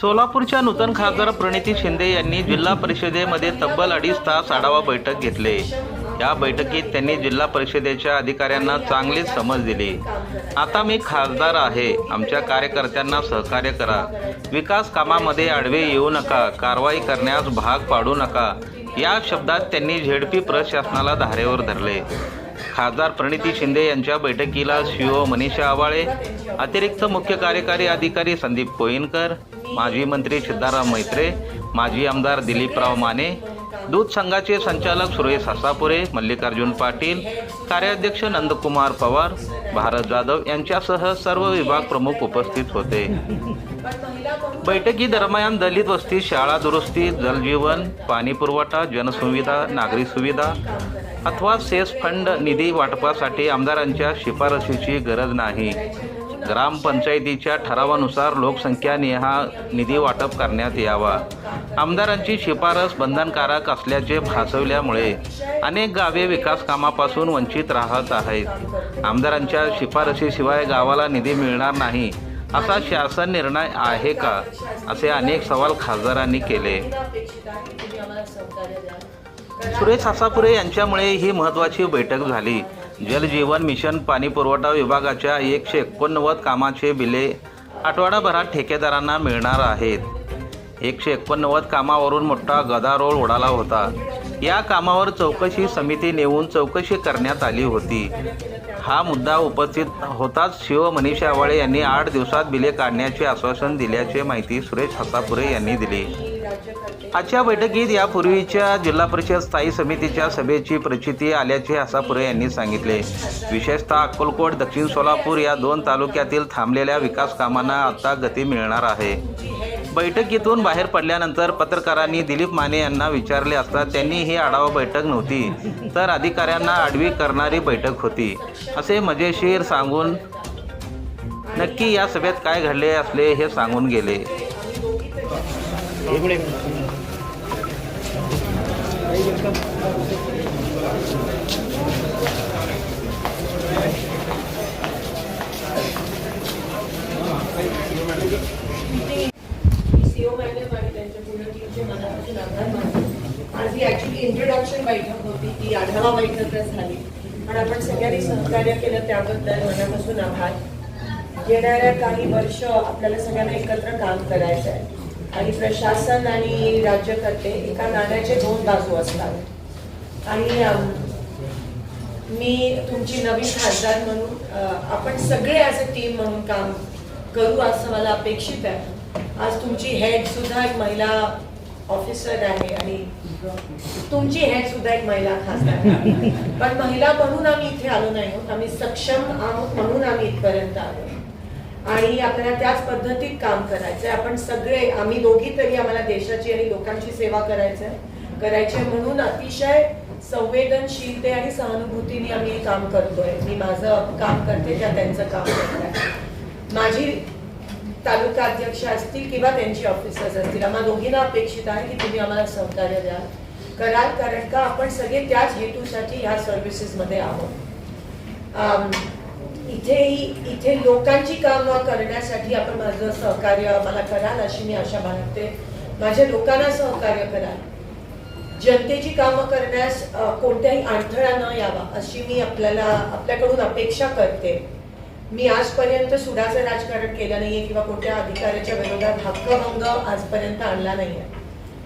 सोलापूरच्या नूतन खासदार प्रणिती शिंदे यांनी जिल्हा परिषदेमध्ये तब्बल अडीच तास आढावा बैठक घेतले. या बैठकीत त्यांनी जिल्हा परिषदेच्या अधिकाऱ्यांना चांगलीच समज दिली. आता मी खासदार आहे. आमच्या कार्यकर्त्यांना सहकार्य करा. विकास कामामध्ये आडवे येऊ नका. कारवाई करण्यास भाग पाडू नका. या शब्दात त्यांनी झेडपी प्रशासनाला धारेवर धरले. खासदार प्रणिती शिंदे यांच्या बैठकीला सीओ मनीषा आवाळे अतिरिक्त मुख्य कार्यकारी अधिकारी संदीप कोईनकर माजी मंत्री सिद्धाराम मैत्रे माजी आमदार दिलीपराव माने दूध संघाचे संचालक सुरेश हसापुरे मल्लिकार्जुन पाटील कार्याध्यक्ष नंदकुमार पवार भारत जाधव यांच्यासह सर्व विभाग प्रमुख उपस्थित होते. बैठकीदरम्यान दलित वस्ती शाळा दुरुस्ती जलजीवन पाणी पुरवठा जनसुविधा नागरी सुविधा अथवा सेस फंड निधी वाटपासाठी आमदारांच्या शिफारशीची गरज नाही. ग्रामपंचायतीच्या ठरावानुसार लोकसंख्या हा निधी वाटप करण्यात यावा. आमदारांची शिफारस बंधनकारक असल्याचे भासवल्यामुळे अनेक गावे विकास कामापासून वंचित राहत आहेत. आमदारांच्या शिफारशीशिवाय गावाला निधी मिळणार नाही असा शासन निर्णय आहे का असे अनेक सवाल खासदारांनी केले. सुरेश सासापुरे यांच्यामुळे ही महत्त्वाची बैठक झाली. जलजीवन मिशन पाणी पुरवठा विभागाच्या एकशे एकोणनव्वद कामाचे बिले आठवडाभरात ठेकेदारांना मिळणार आहेत. एकशे एकोणनव्वद कामावरून मोठा गदारोळ उडाला होता. या कामावर चौकशी समिती नेऊन चौकशी करण्यात आली होती. हा मुद्दा उपस्थित होताच शिव मनीषा आवाळे यांनी आठ दिवसात बिले काढण्याचे आश्वासन दिल्याची माहिती सुरेश हसापुरे यांनी दिली. आजच्या बैठकीत यापूर्वीच्या जिल्हा परिषद स्थायी समितीच्या सभेची प्रचिती आल्याचे हसापुरे यांनी सांगितले. विशेषतः अक्कलकोट दक्षिण सोलापूर या दोन तालुक्यातील थांबलेल्या विकास कामांना आता गती मिळणार आहे. बैठकीतून बाहेर पडल्यानंतर पत्रकारांनी दिलीप माने यांना विचारले असता त्यांनी ही आढावा बैठक नव्हती तर अधिकाऱ्यांना आडवी करणारी बैठक होती. असे मजेशीर सांगून नक्की या सभेत काय घडले असले हे सांगून गेले. सीओ मॅडम मनापासून आज ही ऍक्च्युली इंट्रोडक्शन बैठक होती ती आढावा बैठकच झाली. पण आपण सगळ्यांनी सहकार्य केलं त्याबद्दल मनापासून आभार. येणाऱ्या काही वर्ष आपल्याला सगळ्यांना एकत्र काम करायचं आहे. आणि प्रशासन आणि राज्यकर्ते एका नाण्याचे दोन बाजू असतात. आणि मी तुमची नवीन खासदार म्हणून आपण सगळे ॲज अ टीम म्हणून काम करू असं मला अपेक्षित आहे. आज तुमची हेड सुद्धा एक महिला ऑफिसर आहे आणि तुमची हेड सुद्धा एक महिला खासदार पण महिला म्हणून आम्ही इथे आलो नाही आहोत. आम्ही सक्षम आहोत म्हणून आम्ही इथपर्यंत आलो. आणि आपल्याला त्याच पद्धतीत काम करायचंय. आपण सगळे आम्ही दोघी तरी आम्हाला देशाची आणि लोकांची सेवा करायचंय. करायचे म्हणून अतिशय संवेदनशीलते आणि सहानुभूतीने आम्ही काम करतोय. मी माझं काम करते त्या त्यांचं काम करताय माझी तालुका अध्यक्ष असतील किंवा त्यांची ऑफिसर्स असतील आम्हाला दोघींना अपेक्षित आहे की तुम्ही आम्हाला सहकार्य द्याल कराल कारण का आपण सगळे त्याच हेतूसाठी ह्या सर्व्हिसेसमध्ये आहोत. इथेही इथे लोकांची कामं करण्यासाठी आपण माझं सहकार्य मला कराल अशी मी आशा बाळगते. माझ्या लोकांना सहकार्य कराल. जनतेची कामं करण्यास कोणत्याही अडथळा न यावा अशी मी आपल्याला आपल्याकडून अपेक्षा करते. मी आजपर्यंत सुडाचं राजकारण केलं नाहीये किंवा कोणत्या अधिकाऱ्याच्या विरोधात हक्कभंग आजपर्यंत आणला नाहीये.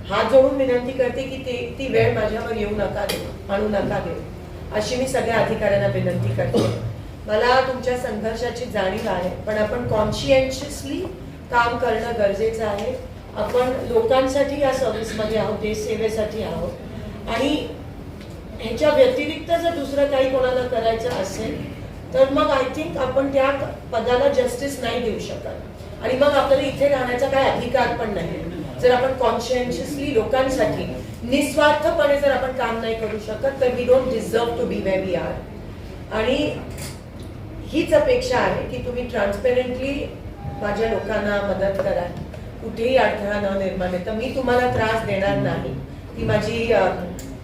हात जोडून विनंती करते की ते ती वेळ माझ्यावर येऊ नका देऊ आणू नका देऊ अशी मी सगळ्या अधिकाऱ्यांना विनंती करते. मला तुमच्या संघर्षाची जाणीव आहे पण आपण कॉन्शियन्शियसली काम करणं गरजेचं आहे. आपण लोकांसाठी या सर्व्हिसमध्ये आहोत देश सेवेसाठी आहोत. आणि ह्याच्या व्यतिरिक्त जर दुसरं काही कोणाला करायचं असेल तर मग आय थिंक आपण त्या पदाला जस्टिस नाही देऊ शकत. आणि मग आपल्याला इथे राहण्याचा काही अधिकार पण नाही. जर आपण कॉन्शियन्शियसली लोकांसाठी निस्वार्थपणे जर आपण काम नाही करू शकत तर we don't deserve to be way we are आणि हीच अपेक्षा आहे की तुम्ही ट्रान्सपेरंटली माझ्या लोकांना मदत कराल. कुठेही अडथळा न निर्माण आहे तर मी तुम्हाला त्रास देणार नाही. ती माझी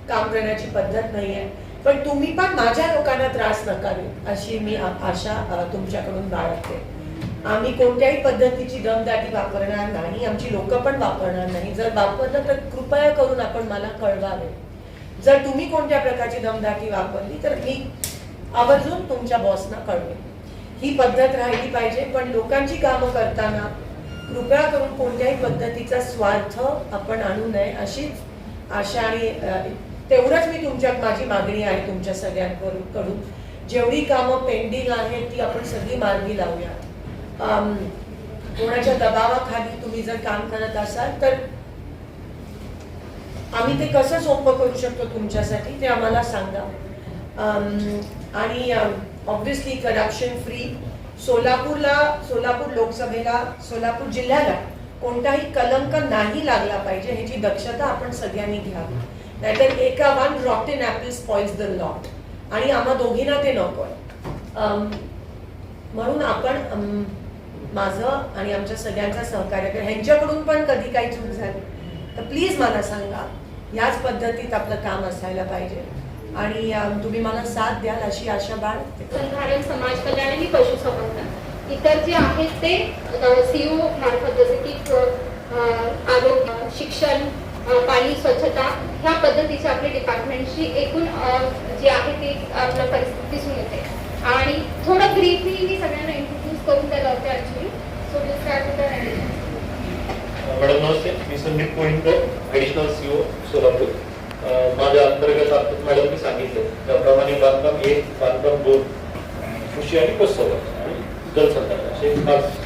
काम करण्याची पद्धत नाही आहे. पण तुम्ही पण माझ्या लोकांना त्रास नका देऊ अशी मी आशा तुमच्याकडून बाळगते. आम्ही कोणत्याही पद्धतीची दमदाटी वापरणार नाही आमची लोक पण वापरणार नाही. जर वापरलं तर कृपया करून आपण मला कळवावे. जर तुम्ही कोणत्या प्रकारची दमदाटी वापरली तर मी आवर्जून तुमच्या बॉसना कळवे. ही पद्धत राहिली पाहिजे पण लोकांची कामं करताना कृपया करून कोणत्याही पद्धतीचा स्वार्थ आपण आणू नये अशीच आशा आणि तेवढंच मी तुमच्या माझी मागणी आहे तुमच्या सगळ्यांकडून. कडून जेवढी कामं पेंडिंग आहेत ती आपण सगळी मार्गी लावूया. कोणाच्या दबावाखाली तुम्ही जर काम करत असाल तर आम्ही ते कसं सोपं करू शकतो तुमच्यासाठी ते आम्हाला सांगा. आणि ऑब्व्हियसली करप्शन फ्री सोलापूरला सोलापूर लोकसभेला सोलापूर जिल्ह्याला कोणताही कलंक नाही लागला पाहिजे ह्याची दक्षता आपण सगळ्यांनी घ्यावी. नाहीतर एका one rotten apple spoils the lot आणि आम्हा दोघींना ते नको म्हणून आपण माझं आणि आमच्या सगळ्यांचा सहकार्य ह्यांच्याकडून पण कधी काही चूक झाली? तर प्लीज मला सांगा याच पद्धतीत आपलं काम असायला पाहिजे. आणि तुम्ही मला साथ द्याल अशी आशा बाळगते संधारण समाज कल्याण आणि पशुसंवर्धन. इतर जे आहेत ते सीओ मार्फत जसे की आरोग्य शिक्षण पाणी स्वच्छता ह्या पद्धतीचे आपले डिपार्टमेंटची एकूण जे आहे ते आपल्या परिस्थिती दिसून येते. आणि थोडं ब्रीफली मी सगळ्यांना इंट्रोड्यूस करून द्यायला होते actually so will start with madam नमस्ते. मी संदीप कोळीकर ॲडिशनल सीओ सोलापूर. माझ्या अंतर्गत आता मॅडमनी सांगितलं. त्याप्रमाणे बांधकाम एक बांधकाम दोन. कृषी आणि पशुसंवर्धन आणि जलसंधारण असे पाच